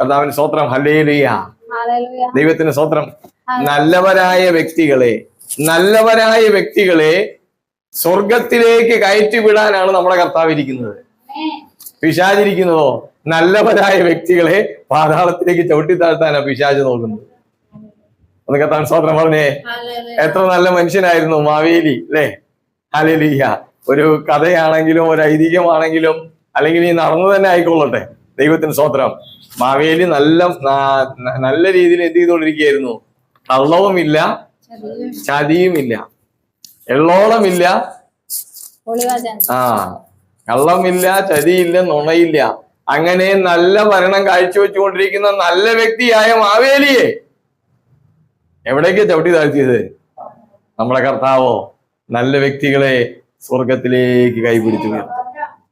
കർത്താവിന് സ്വത്രം ഹലേലിയ ദൈവത്തിന് സ്വത്രം നല്ലവരായ വ്യക്തികളെ നല്ലവരായ വ്യക്തികളെ സ്വർഗത്തിലേക്ക് കയറ്റിവിടാനാണ് നമ്മുടെ കർത്താവ് ഇരിക്കുന്നത്. പിശാചിരിക്കുന്നതോ? നല്ലവരായ വ്യക്തികളെ പാതാളത്തിലേക്ക് ചവിട്ടി താഴ്ത്താനാണ് പിശാജ് നോക്കുന്നത്. ഒന്ന് കർത്താൻ സ്വത്രം പറഞ്ഞേ. എത്ര നല്ല മനുഷ്യനായിരുന്നു മാവേലി അല്ലേ? ഹലലിയ ഒരു കഥയാണെങ്കിലും ഒരു ഐതിഹ്യമാണെങ്കിലും അല്ലെങ്കിൽ ഈ നടന്നു തന്നെ ആയിക്കൊള്ളട്ടെ. ദൈവത്തിന് സ്വത്രം മാവേലി നല്ല നല്ല രീതിയിൽ എന്ത് ചെയ്തുകൊണ്ടിരിക്കുകയായിരുന്നു? ചതിയുമില്ല. എള്ളോളമില്ല. ഇല്ല ആ കള്ളമില്ല ചതിയില്ല നുണയില്ല. അങ്ങനെ നല്ല ഭരണം കാഴ്ചവെച്ചുകൊണ്ടിരിക്കുന്ന നല്ല വ്യക്തിയായ മാവേലിയെ എവിടേക്ക് ചവിട്ടി താഴ്ത്തിയത്? നമ്മുടെ കർത്താവോ നല്ല വ്യക്തികളെ സ്വർഗത്തിലേക്ക് കൈപിടിച്ചു ഉയർത്തും.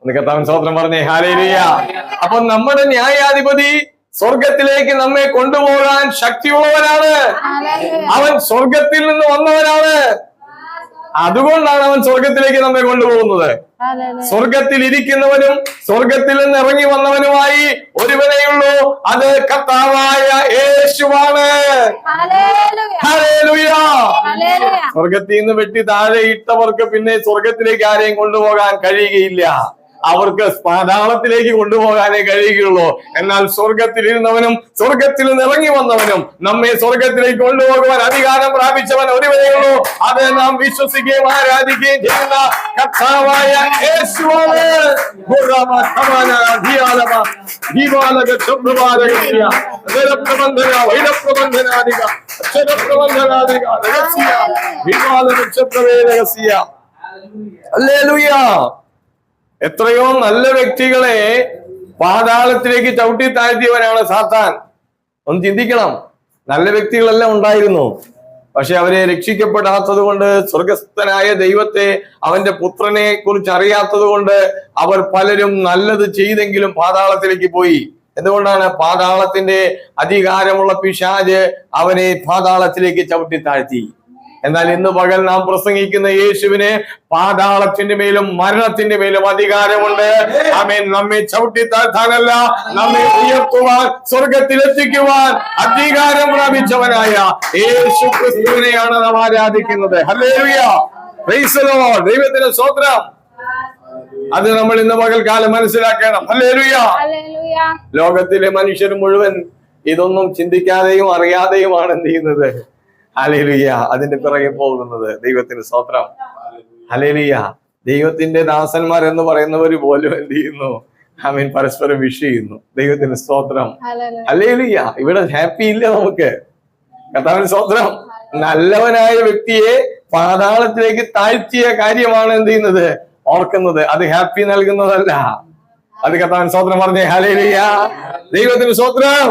ഒന്ന് കർത്താവൻ സ്വോത്രം പറഞ്ഞേ ഹാലേലിയ അപ്പൊ നമ്മുടെ ന്യായാധിപതി സ്വർഗത്തിലേക്ക് നമ്മെ കൊണ്ടുപോകാൻ ശക്തിയുള്ളവനാണ്. അവൻ സ്വർഗത്തിൽ നിന്ന് വന്നവനാണ്. അതുകൊണ്ടാണ് അവൻ സ്വർഗത്തിലേക്ക് നമ്മെ കൊണ്ടുപോകുന്നത്. സ്വർഗത്തിൽ ഇരിക്കുന്നവനും സ്വർഗത്തിൽ നിന്ന് ഇറങ്ങി വന്നവനുമായി ഒരുവനെയുള്ളൂ അത് കർത്താവായ യേശുവാണ്. സ്വർഗത്തിൽ നിന്ന് വെട്ടി താഴെ ഇട്ടവർക്ക് പിന്നെ സ്വർഗത്തിലേക്ക് ആരെയും കൊണ്ടുപോകാൻ കഴിയുകയില്ല. അവർക്ക് പാതാളത്തിലേക്ക് കൊണ്ടുപോകാനേ കഴിയുകയുള്ളൂ. എന്നാൽ സ്വർഗത്തിലിരുന്നവനും സ്വർഗത്തിൽ നിന്ന് ഇറങ്ങി വന്നവനും നമ്മെ സ്വർഗത്തിലേക്ക് കൊണ്ടുപോകുവാൻ അധികാരം പ്രാപിച്ചവൻ ഒരുവനെയുള്ളൂ അത് നാം വിശ്വസിക്കുകയും ആരാധിക്കുകയും ചെയ്യുന്ന കർത്താവായ യേശുവാണ്. എത്രയോ നല്ല വ്യക്തികളെ പാതാളത്തിലേക്ക് ചവിട്ടി താഴ്ത്തിയവനാണ് സാത്താൻ. ഒന്ന് ചിന്തിക്കണം. നല്ല വ്യക്തികളെല്ലാം ഉണ്ടായിരുന്നു. പക്ഷെ അവരെ രക്ഷിക്കപ്പെടാത്തത് കൊണ്ട് സ്വർഗസ്ഥനായ ദൈവത്തെ അവന്റെ പുത്രനെ കുറിച്ച് അറിയാത്തത് കൊണ്ട് അവർ പലരും നല്ലത് ചെയ്തെങ്കിലും പാതാളത്തിലേക്ക് പോയി. എന്തുകൊണ്ടാണ്? പാതാളത്തിന്റെ അധികാരമുള്ള പിശാജ് അവനെ പാതാളത്തിലേക്ക് ചവിട്ടി താഴ്ത്തി. എന്നാൽ ഇന്ന് പകൽ നാം പ്രസംഗിക്കുന്ന യേശുവിന് പാതാളത്തിന്റെ മേലും മരണത്തിന്റെ മേലും അധികാരമുണ്ട്. ആമേൻ. നമ്മെ ചവിട്ടി താഴ്ത്താനല്ല നമ്മെ ഉയർത്തുവാൻ സ്വർഗത്തിലെത്തിക്കുവാൻ അധികാരം പ്രാപിച്ചവനായ യേശു ക്രിസ്തുവിനെയാണ് നാം ആരാധിക്കുന്നത്. ദൈവത്തിന്റെ സ്വത്രം അത് നമ്മൾ ഇന്ന് പകൽക്കാലം മനസ്സിലാക്കണം. ഹല്ലേലൂയ ലോകത്തിലെ മനുഷ്യർ മുഴുവൻ ഇതൊന്നും ചിന്തിക്കാതെയും അറിയാതെയുമാണ് എന്ത് ചെയ്യുന്നത്? ഹലേലിയ അതിന്റെ പിറകെ പോകുന്നത് ദൈവത്തിന് സ്വത്രം ഹലേലിയ ദൈവത്തിന്റെ ദാസന്മാർ എന്ന് പറയുന്നവർ പോലും എന്ത് ചെയ്യുന്നു? ആമീൻ പരസ്പരം വിഷ് ചെയ്യുന്നു. ദൈവത്തിന് സ്തോത്രം. അല്ലേലിയ ഇവിടെ ഹാപ്പി ഇല്ല നമുക്ക്. കർത്താവിന് സ്തോത്രം. നല്ലവനായ വ്യക്തിയെ പാതാളത്തിലേക്ക് താഴ്ത്തിയ കാര്യമാണ് എന്ത് ചെയ്യുന്നത്? ഓർക്കുന്നത്. അത് ഹാപ്പി നൽകുന്നതല്ല. അത് കർത്താവിന് സ്തോത്രം പറഞ്ഞേ. ഹലേലിയ ദൈവത്തിന് സ്തോത്രം.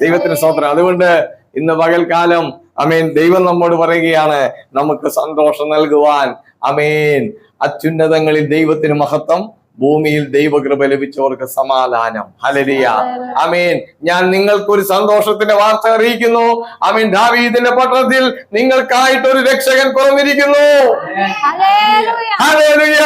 ദൈവത്തിന് സ്തോത്രം. അതുകൊണ്ട് ഇന്ന് പകൽക്കാലം അമീൻ ദൈവം നമ്മോട് പറയുകയാണ് നമുക്ക് സന്തോഷം നൽകുവാൻ. അമീൻ. അത്യുന്നതങ്ങളിൽ ദൈവത്തിന് മഹത്വം ഭൂമിയിൽ ദൈവകൃപ ലഭിച്ചവർക്ക് സമാധാനം. ഹലരിയ അമീൻ. ഞാൻ നിങ്ങൾക്കൊരു സന്തോഷത്തിന്റെ വാർത്ത അറിയിക്കുന്നു. അമീൻ ദാവീദിന്റെ പട്ടണത്തിൽ നിങ്ങൾക്കായിട്ട് ഒരു രക്ഷകൻ കുറഞ്ഞിരിക്കുന്നു ഹല്ലേലൂയ.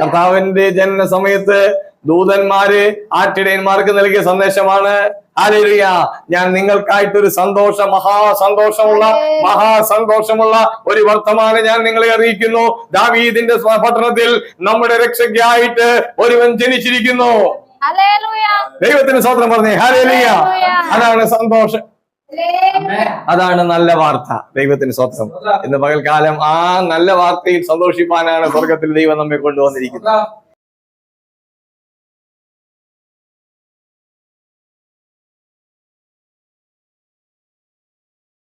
കർത്താവിന്റെ ജനന സമയത്ത് ദൂതന്മാര് ആറ്റിടയന്മാർക്ക് നൽകിയ സന്ദേശമാണ്. ഹാലേലുയ ഞാൻ നിങ്ങൾക്കായിട്ടൊരു സന്തോഷ മഹാസന്തോഷമുള്ള മഹാസന്തോഷമുള്ള ഒരു വർത്തമാനം ഞാൻ നിങ്ങളെ അറിയിക്കുന്നു. ദാവീദിന്റെ പട്ടണത്തിൽ നമ്മുടെ രക്ഷയ്ക്കായിട്ട് ഒരുവൻ ജനിച്ചിരിക്കുന്നു. ദൈവത്തിന് സ്വന്തം പറഞ്ഞേ. ഹാലേലുയ അതാണ് സന്തോഷം. അതാണ് നല്ല വാർത്ത ദൈവത്തിന് സ്വത്വം. ഇന്ന് പകൽക്കാലം ആ നല്ല വാർത്തയിൽ സന്തോഷിപ്പാനാണ് സ്വർഗത്തിൽ ദൈവം നമ്മെ കൊണ്ടുവന്നിരിക്കുന്നത്.